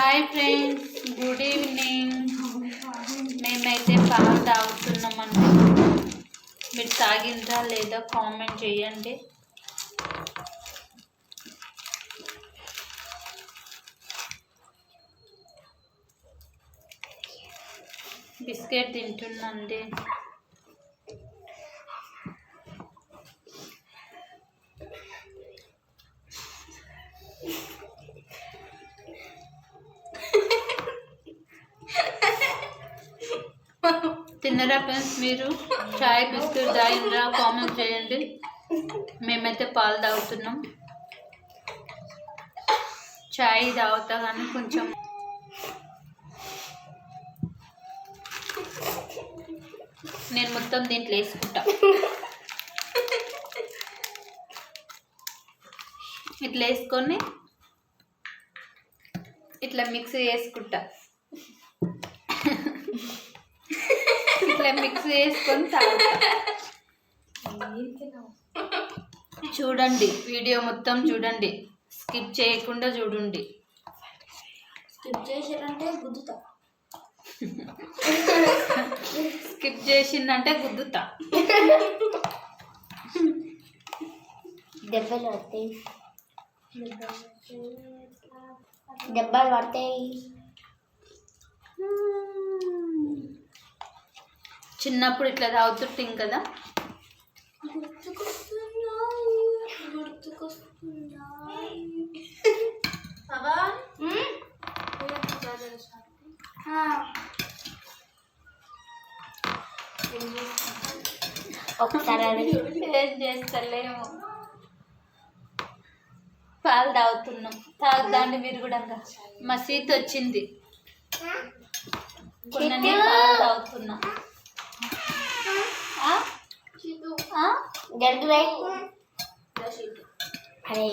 Hi friends good evening మేమైతే పాలు తాగుతున్నామండి మీరు తాగిందా లేదా కామెంట్ చేయండి. బిస్కెట్ తింటున్నాండి. తిన్నరా ఫ్రెండ్స్ మీరు? చాయ్ బిస్కెట్ తాగినరా కామెంట్ చేయండి. మేమైతే పాలు తాగుతున్నాం. చాయ్ తాగుతా కానీ కొంచెం నేను మొత్తం దీంట్లో వేసుకుంటా. ఇట్లా వేసుకొని ఇట్లా మిక్స్ చేసుకుంటా ఇట్లా మిక్స్ చేసుకొని చూడండి వీడియో మొత్తం చూడండి. స్కిప్ చేయకుండా చూడండి. స్కిప్ చేసారంటే గుద్దుతా. స్కిప్ చేసిందంటే గుద్దుతా. దెబ్బలు పడతాయి. దెబ్బలు పడతాయి. చిన్నప్పుడు ఇట్లా తాగుతుంటాం కదా? ఒకసారి ఏం చేస్తలేము. పాలు తాగుతున్నాం. తాగుదాండి మీరు కూడా. మా సీత వచ్చింది కొన్ని నేను పాలు తాగుతున్నా. అరే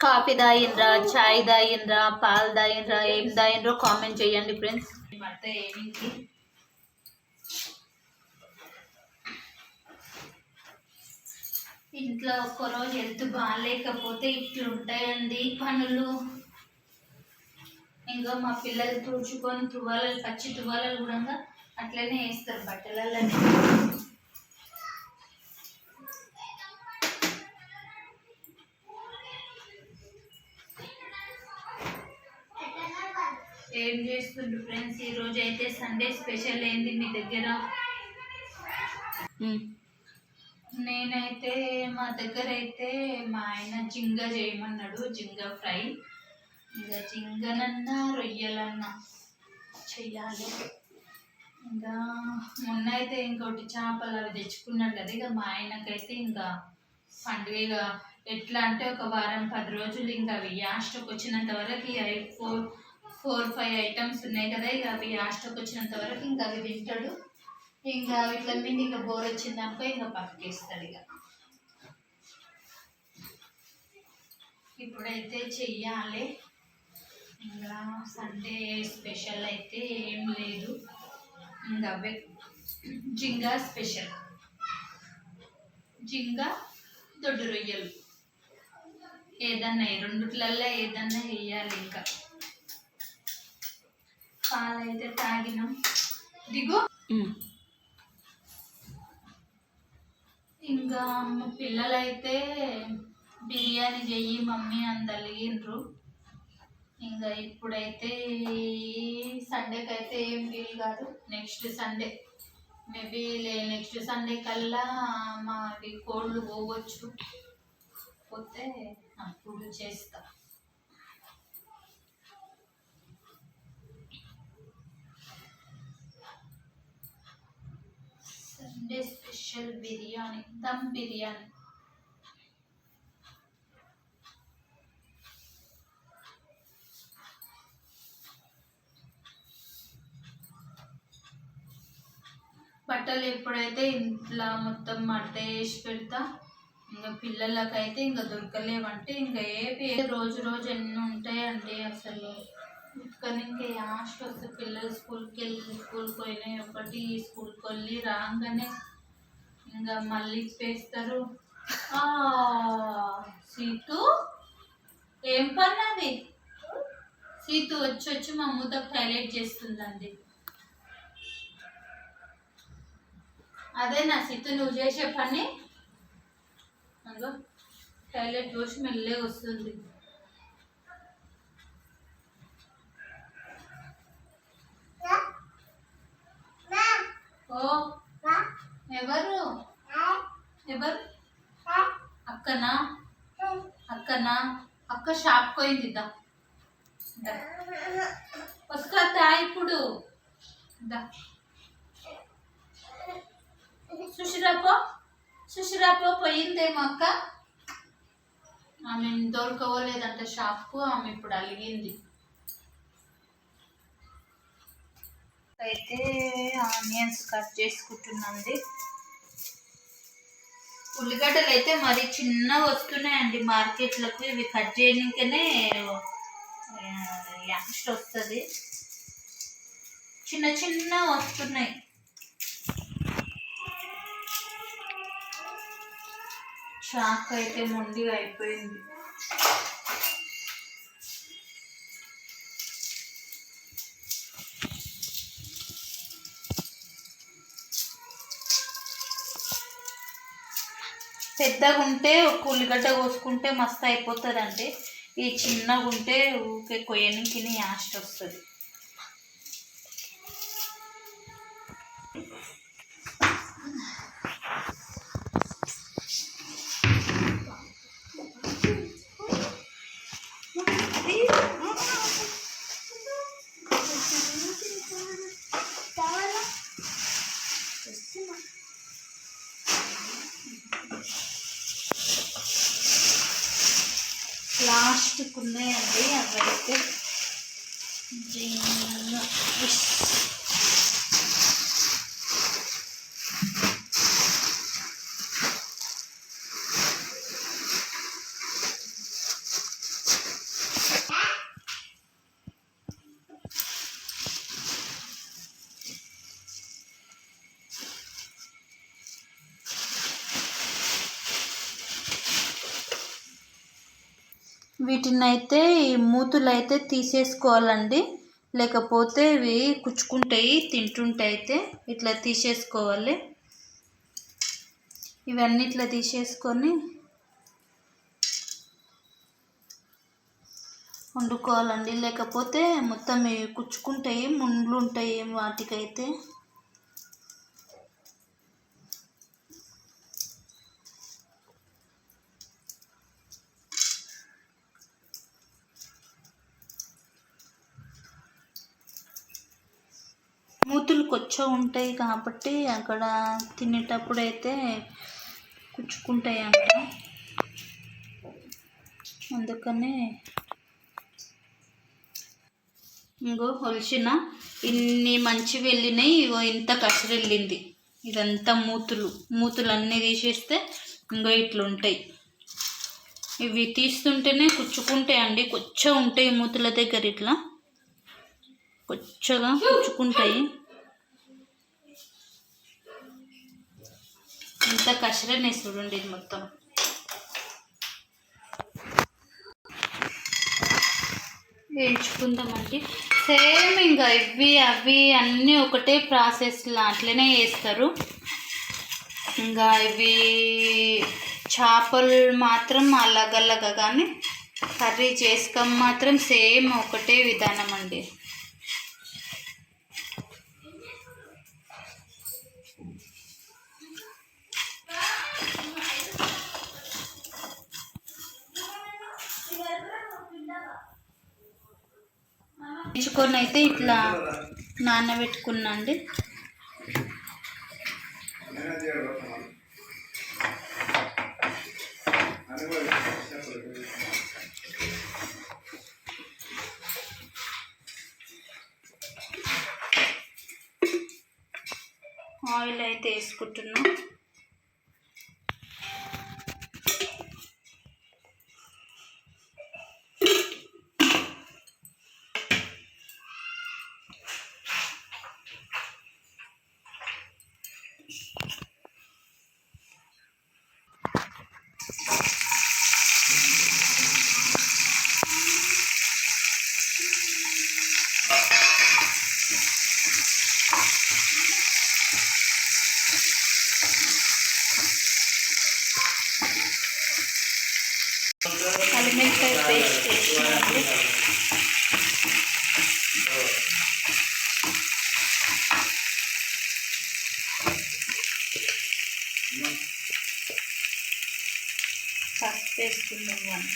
కాఫీ తాగిండ్రా చాయ్ తాగిండ్రా పాలు తాగిండ్రా ఏం దాయిండ్రో కామెంట్ చేయండి ఫ్రెండ్స్. ఏమిటి ఇంట్లో ఒక్కరోజు హెల్త్ బాగాలేకపోతే ఇట్లుంటాయండి పనులు. ఇంకా మా పిల్లలు తుడుచుకొని తువాలలు పచ్చి తువాలలు కూడా అట్లనే వేస్తారు బట్టలలో ఏం చేస్తుండ్రు ఫ్రెండ్స్? ఈ రోజు అయితే సండే స్పెషల్ ఏంది మీ దగ్గర? నేనైతే మా దగ్గర అయితే మా ఆయన జింగ చేయమన్నాడు జింగ ఫ్రై. ఇంకా జింగనన్నా రొయ్యలన్నా చెయ్యాలి ఇంకా మొన్న అయితే ఇంకోటి చేపలు అవి తెచ్చుకున్నాడు కదా ఇక మా ఆయనకైతే ఇంకా పండుగ ఇక ఎట్లా అంటే ఒక వారం పది రోజులు ఇంకా అవి యాస్టోకి వచ్చినంత వరకు ఇక ఫోర్ ఫోర్ ఫైవ్ ఐటమ్స్ ఉన్నాయి కదా ఇక అవి యాస్టోకి వచ్చినంత వరకు ఇంకా అవి తింటాడు ఇంకా ఇట్లా మీద ఇంకా బోర్ వచ్చిందనుకో ఇంకా పక్కకేస్తాడు ఇక ఇప్పుడైతే చెయ్యాలి ఇంకా సండే స్పెషల్ అయితే ఏం లేదు. ఇంకా అవే జింగా స్పెషల్. జింగా దొడ్డు రొయ్యలు. ఏదన్నా రెండిట్లల్లో ఏదన్నా వేయాలి ఇంకా. పాలైతే తాగినాం. దిగు. ఇంకా పిల్లలైతే బిర్యానీ చెయ్యి మమ్మీ అని తలిగిండ్రు ఇంకా ఇప్పుడైతే సండేకి అయితే ఏం వీలు కాదు. Next Sunday. Maybe next Sunday కల్లా మాది కోళ్ళు పోవచ్చు. పోతే అప్పుడు చేస్తా. Sunday special biryani dum biryani. బట్టలు ఎప్పుడైతే ఇంట్లో మొత్తం మట్ట వేసి పెడతా ఇంకా పిల్లలకైతే ఇంకా దొరకలేవంటే ఇంకా ఏ రోజు రోజు ఎన్ని ఉంటాయండి అసలు? కానీ ఇంకా లాస్ట్ వస్తే పిల్లలు స్కూల్కి వెళ్ళి స్కూల్కి పోయినాయి ఒకటి స్కూల్కి వెళ్ళి రాగానే ఇంకా మళ్ళీ పేస్తారు సీతు ఏం పని అది? సీతు వచ్చి వచ్చి మా అమ్మతో హైలైట్ చేస్తుందండి. అదే నా సిత్తు నువ్వు చేసే పని. అందులో టాయిలెట్ చూసి మెల్లే వస్తుంది. ఓ ఎవరు? ఎవరు? అక్కనా? అక్కనా? అక్క షాప్ పోయింది దా. దా. వస్తా ఇప్పుడు. దా. సుషిరాపో సుషిరాపో పోయిందేమో అక్క? ఆమె దొరకవలేదంట షాప్కు ఆమె ఇప్పుడు అలిగింది. అయితే ఆనియన్స్ కట్ చేసుకుంటున్నాండి. ఉల్లిగడ్డలు అయితే మరి చిన్నగా వస్తున్నాయండి మార్కెట్లకు ఇవి కట్ చేయడానికనే యాక్స్ట్ వస్తుంది. చిన్న చిన్న వస్తున్నాయి. షాక్ అయితే ముందుగా అయిపోయింది. పెద్దగా ఉంటే ఒక ఉల్లిగడ్డ కోసుకుంటే మస్తు అయిపోతుందండి ఈ చిన్నగా ఉంటే ఊకే కొయ్యనికి యాస్ట్ వస్తుంది. లాస్ట్కి ఉన్నాయండి అవైతే వీటినైతే వీటిని అయితే ఈ మూతులు అయితే తీసేసుకోవాలండి. లేకపోతే ఇవి కుచ్చుకుంటాయి తింటుంటే అయితే ఇట్లా తీసేసుకోవాలి. ఇవన్నీ ఇట్లా తీసేసుకొని వండుకోవాలండి. లేకపోతే మొత్తం ఇవి కుచ్చుకుంటాయి ముండ్లు ఉంటాయి వాటికైతే. మూతులు కొచ్చ ఉంటాయి కాబట్టి అక్కడ తినేటప్పుడు అయితే కుచ్చుకుంటాయి అంట. అందుకనే ఇంకో ಹೊలిసిన ఇన్ని మంచి వెళ్ళినాయి ఇగో ఇంత కసరు వెళ్ళింది ఇదంతా మూతులు. మూతులు అన్నీ తీసేస్తే ఇంకో ఇట్లుంటాయి. ఇవి తీస్తుంటేనే కుచ్చుకుంటాయండి. కొంచెం ఉంటాయి మూతుల దగ్గర ఇట్లా. కొచ్చగా కుచ్చుకుంటాయి ఇంత కషరనే చూడండి ఇది మొత్తం. వేయించుకుందామండి సేమ్ ఇంకా ఇవి అవి అన్నీ ఒకటే ప్రాసెస్లో అట్లనే వేస్తారు ఇంకా ఇవి చేపలు మాత్రం అలగలగా కానీ కర్రీ చేసుకొని మాత్రం సేమ్ ఒకటే విధానం అండి. పెంచుకొని అయితే ఇట్లా నానబెట్టుకున్నా అండి. ఆయిల్ అయితే వేసుకుంటున్నాం. ఫస్ట్ వేసుకుందాం వన్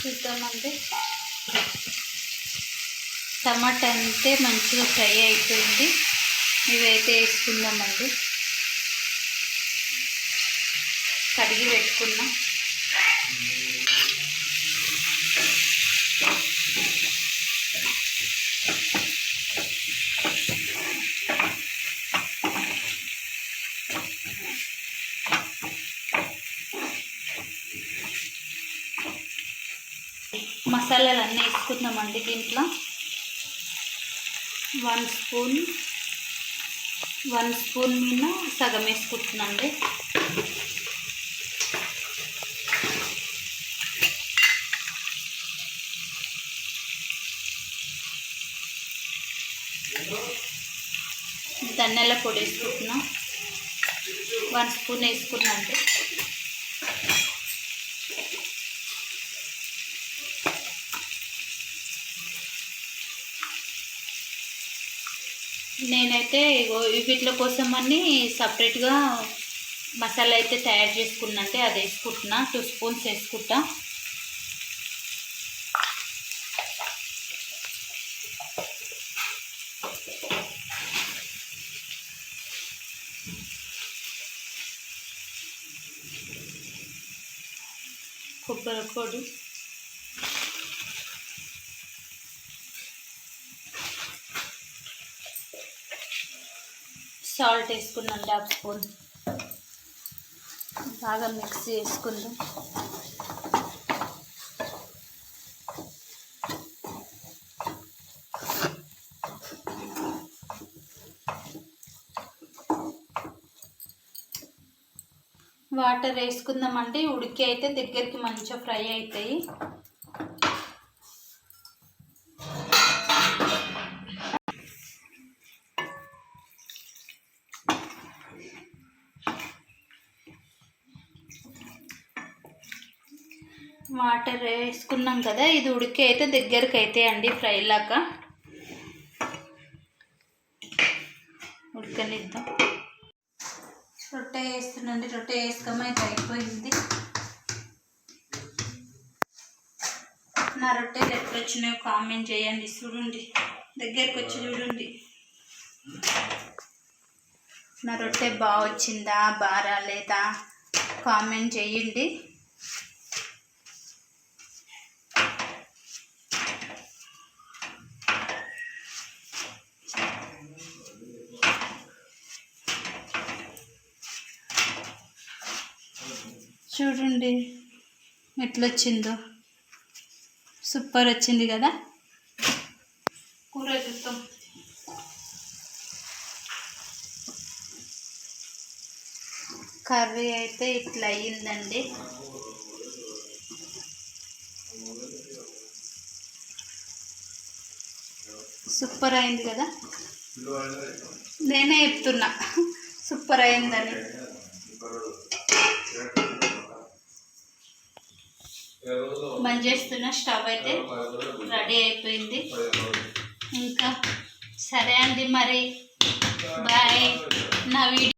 చూద్దామంటే టమాటా అంటే మంచిగా ఫ్రై అయిపోయింది. ఇవైతే వేసుకుందామండి. కడిగి పెట్టుకున్నాం. మసాలాలు అన్నీ వేసుకుందామండి దీంట్లో. వన్ స్పూన్ వన్ స్పూన్ మీద సగం వేసుకుంటున్నాండి ధనియాల పొడి వేసుకుంటున్నాం. వన్ స్పూన్ వేసుకున్నాండి నేనైతే ఇగో వీటిల కోసం అన్ని సపరేట్గా మసాలా అయితే తయారు చేసుకున్నా అది వేసుకుంటున్నా టూ స్పూన్స్ వేసుకుంటా. కొబ్బరి పొడి. సాల్ట్ వేసుకున్నాం హాఫ్ స్పూన్. బాగా మిక్స్ చేసుకుందాం. వాటర్ వేసుకుందామంటే ఉడికి అయితే దగ్గరికి మంచిగా ఫ్రై అవుతాయి. వేసుకున్నాం కదా ఇది ఉడికి అయితే దగ్గరికి అయితే అండి ఫ్రై లాగా. ఉడకనిద్దాం. రొట్టె వేస్తున్నాండి రొట్టె వేసుకోమైతే అయిపోయింది. నా రొట్టెలు ఎప్పుడు వచ్చినాయో కామెంట్ చేయండి చూడండి. దగ్గరికి వచ్చి చూడండి. నా రొట్టె బాగా వచ్చిందా బాగా రాలేదా కామెంట్ చేయండి. చూడండి ఎట్లొచ్చిందో. సూపర్ వచ్చింది కదా? కూర చూస్తాం కర్రీ అయితే ఇట్లా అయ్యిందండి సూపర్ అయింది కదా? నేనే చెప్తున్నా. సూపర్ అయిందని బంద్ చేస్తున్న స్టవ్ అయితే రెడీ అయిపోయింది. ఇంకా సరే అండి మరి. బాయ్. నా వీడియో